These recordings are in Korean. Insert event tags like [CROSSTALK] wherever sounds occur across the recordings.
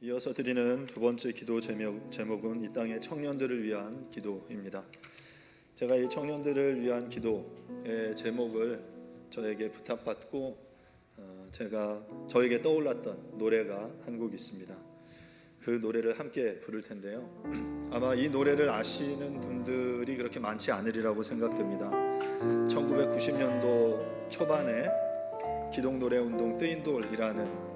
이어서 드리는 두 번째 기도 제목, 제목 은 이 땅의 청년들을 위한 기도입니다. 제가 이 청년들을 위한 기도의 제목을 저에게 부탁받고 어, 제가 저에게 떠올랐던 노래가 한 곡 있습니다. 그 노래를 함께 부를 텐데요. [CLEARS THROAT] 아마 이 노래를 아시는 분들이 그렇게 많지 않으리라고 생각됩니다. 1990년도 초반에 기독노래 운동 뜨인돌이라는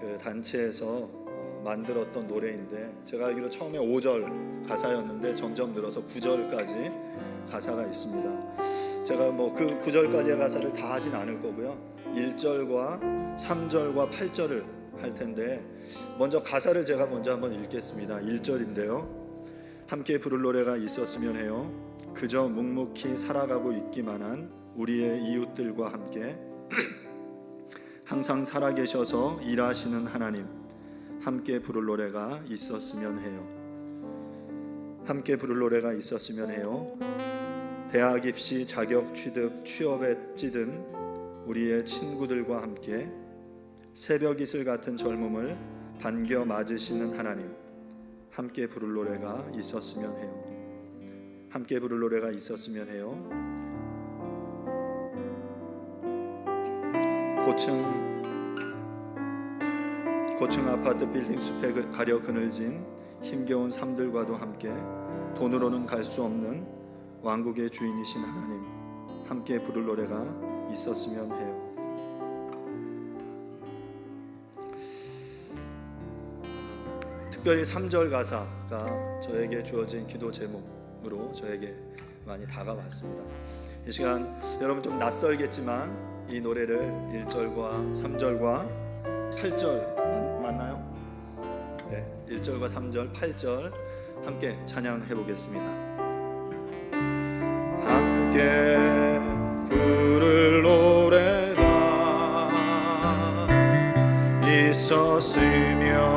그 단체에서 어, 만들었던 노래인데 제가 알기로 처음에 5절 가사였는데 점점 늘어서 9절까지 가사가 있습니다. 제가 뭐 그 9절까지의 가사를 다 하진 않을 거고요. 1절과 3절과 8절을 할 텐데 먼저 가사를 제가 먼저 한번 읽겠습니다. 1절인데요. 함께 부를 노래가 있었으면 해요. 그저 묵묵히 살아가고 있기만 한 우리의 이웃들과 함께 [CLEARS THROAT] 항상 살아계셔서 일하시는 하나님 함께 부를 노래가 있었으면 해요. 함께 부를 노래가 있었으면 해요. 대학 입시 자격 취득 취업에 찌든 우리의 친구들과 함께 새벽 이슬 같은 젊음을 반겨 맞으시는 하나님 함께 부를 노래가 있었으면 해요. 함께 부를 노래가 있었으면 해요. 고층 고층 아파트 빌딩 숲에 그- 가려 그늘진 힘겨운 삶들과도 함께 돈으로는 갈 수 없는 왕국의 주인이신 하나님 함께 부를 노래가 있었으면 해요. 특별히 3절 가사가 저에게 주어진 기도 제목으로 저에게 많이 다가왔습니다. 이 시간 여러분 좀 낯설겠지만 이 노래를 1절과 3절과 8절 맞나요? 네, 1절과 3절, 8절 함께 찬양해 보겠습니다. 함께 부를 노래가 있었으면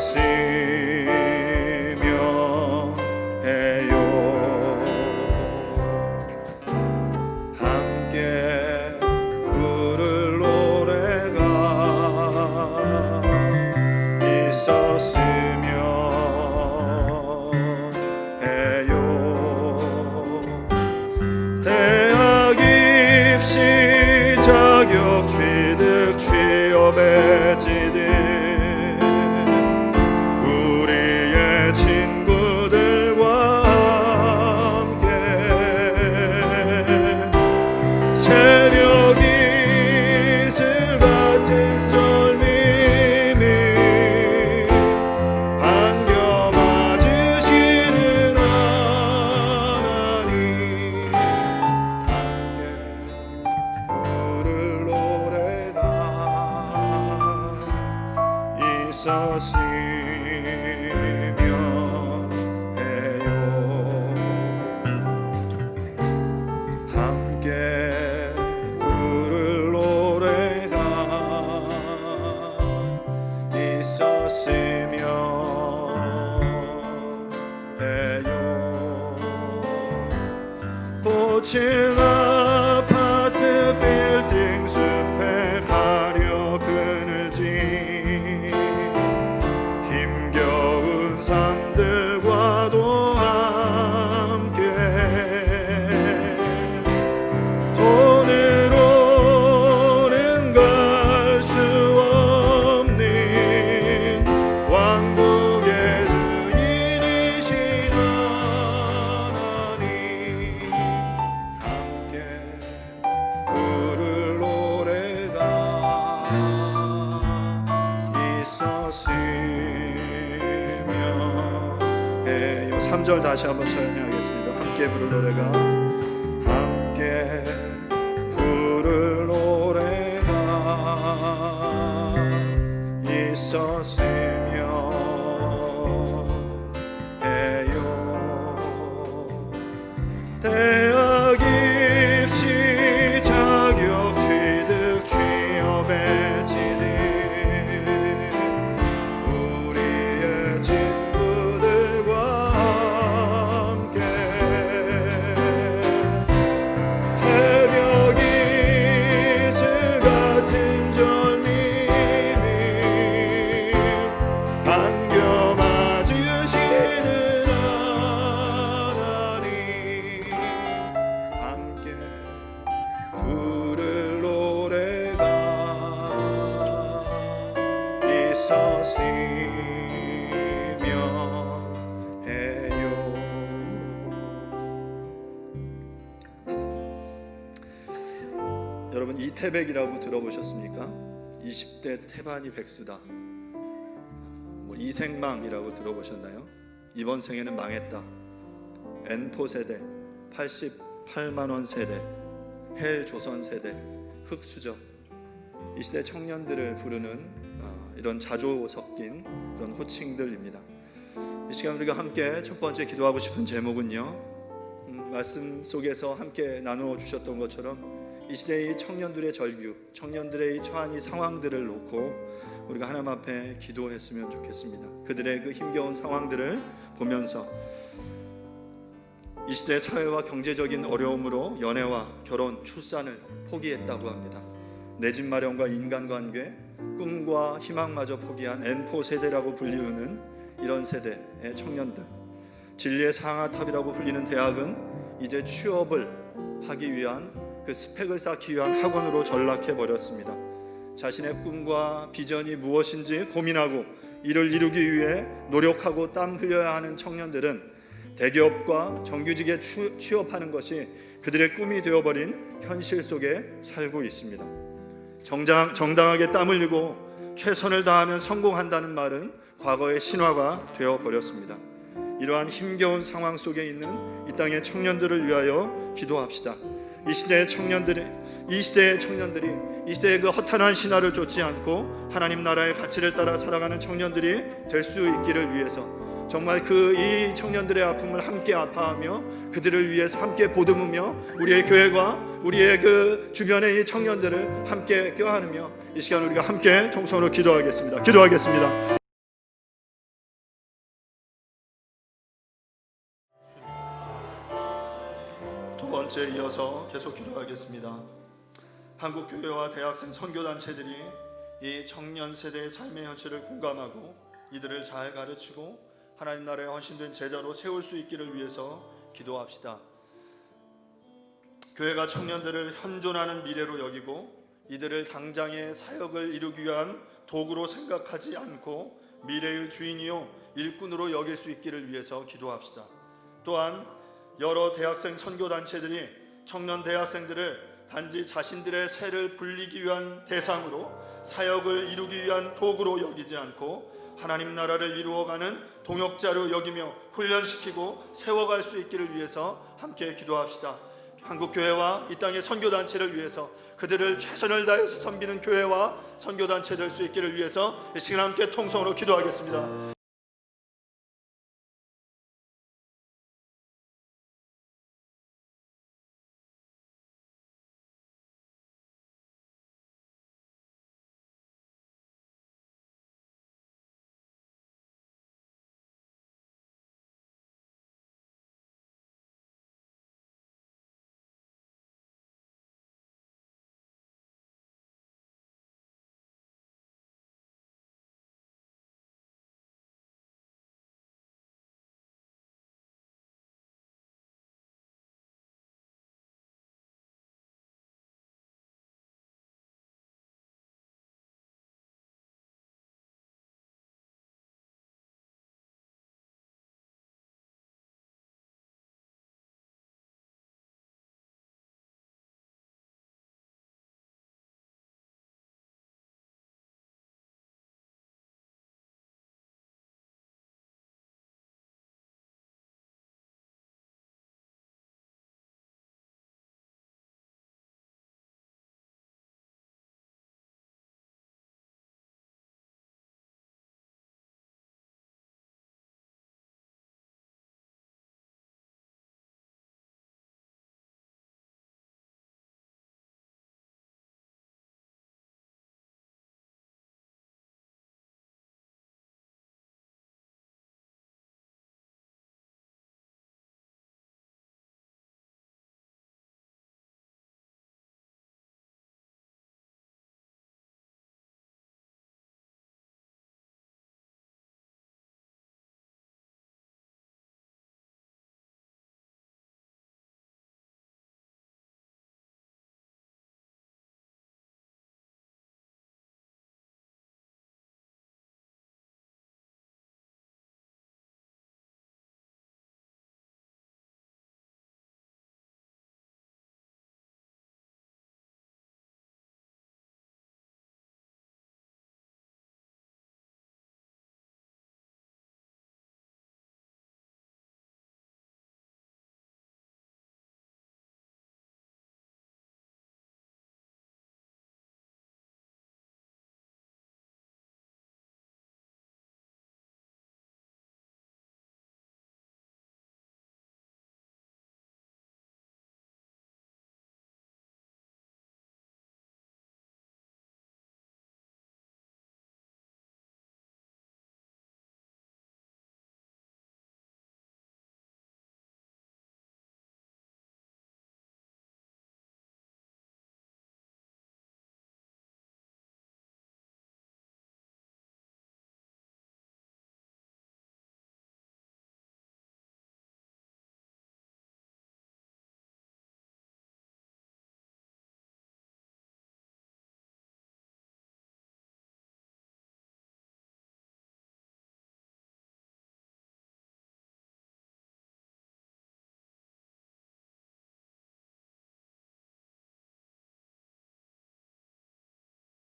있 하시며 예, 3절 다시 한번 찬양하겠습니다. 함께 부를 노래가 여러분 이태백이라고 들어보셨습니까? 20대 태반이 백수다 뭐 이생망이라고 들어보셨나요? 이번 생에는 망했다 N포 세대 88만 원 세대 헬 조선 세대 흑수저 이 시대 청년들을 부르는 어, 이런 자조 섞인 그런 호칭들입니다. 이 시간 우리가 함께 첫 번째 기도하고 싶은 제목은요. 음, 말씀 속에서 함께 나누어 주셨던 것처럼 이 시대의 청년들의 절규, 청년들의 이 처한 이 상황들을 놓고 우리가 하나님 앞에 기도했으면 좋겠습니다. 그들의 그 힘겨운 상황들을 보면서 이 시대 사회와 경제적인 어려움으로 연애와 결혼, 출산을 포기했다고 합니다. 내 집 마련과 인간관계, 꿈과 희망마저 포기한 N포 세대라고 불리우는 이런 세대의 청년들. 진리의 상하탑이라고 불리는 대학은 이제 취업을 하기 위한 그 스펙을 쌓기 위한 학원으로 전락해 버렸습니다. 자신의 꿈과 비전이 무엇인지 고민하고 이를 이루기 위해 노력하고 땀 흘려야 하는 청년들은 대기업과 정규직에 취- 취업하는 것이 그들의 꿈이 되어버린 현실 속에 살고 있습니다. 정장, 정당하게 땀 흘리고 최선을 다하면 성공한다는 말은 과거의 신화가 되어 버렸습니다. 이러한 힘겨운 상황 속에 있는 이 땅의 청년들을 위하여 기도합시다. 이 시대의 청년들이 이 시대의 청년들이 이 시대의 그 허탄한 신화를 쫓지 않고 하나님 나라의 가치를 따라 살아가는 청년들이 될 수 있기를 위해서 정말 그 이 청년들의 아픔을 함께 아파하며 그들을 위해서 함께 보듬으며 우리의 교회과 우리의 그 주변의 이 청년들을 함께 껴안으며 이 시간 우리가 함께 통성으로 기도하겠습니다. 기도하겠습니다. 두 번째 이어서 계속 기도하겠습니다. 한국 교회와 대학생 선교 단체들이 이 청년 세대의 삶의 현실을 공감하고 이들을 잘 가르치고 하나님 나라의 헌신된 제자로 세울 수 있기를 위해서 기도합시다. 교회가 청년들을 현존하는 미래로 여기고 이들을 당장의 사역을 이루기 위한 도구로 생각하지 않고 미래의 주인이요 일꾼으로 여길 수 있기를 위해서 기도합시다. 또한 여러 대학생 선교 단체들이 청년 대학생들을 단지 자신들의 새를 불리기 위한 대상으로 사역을 이루기 위한 도구로 여기지 않고 하나님 나라를 이루어가는 동역자로 여기며 훈련시키고 세워갈 수 있기를 위해서 함께 기도합시다. 한국 교회와 이 땅의 선교 단체를 위해서 그들을 최선을 다해서 섬기는 교회와 선교 단체 될 수 있기를 위해서 이 시간 함께 통성으로 기도하겠습니다.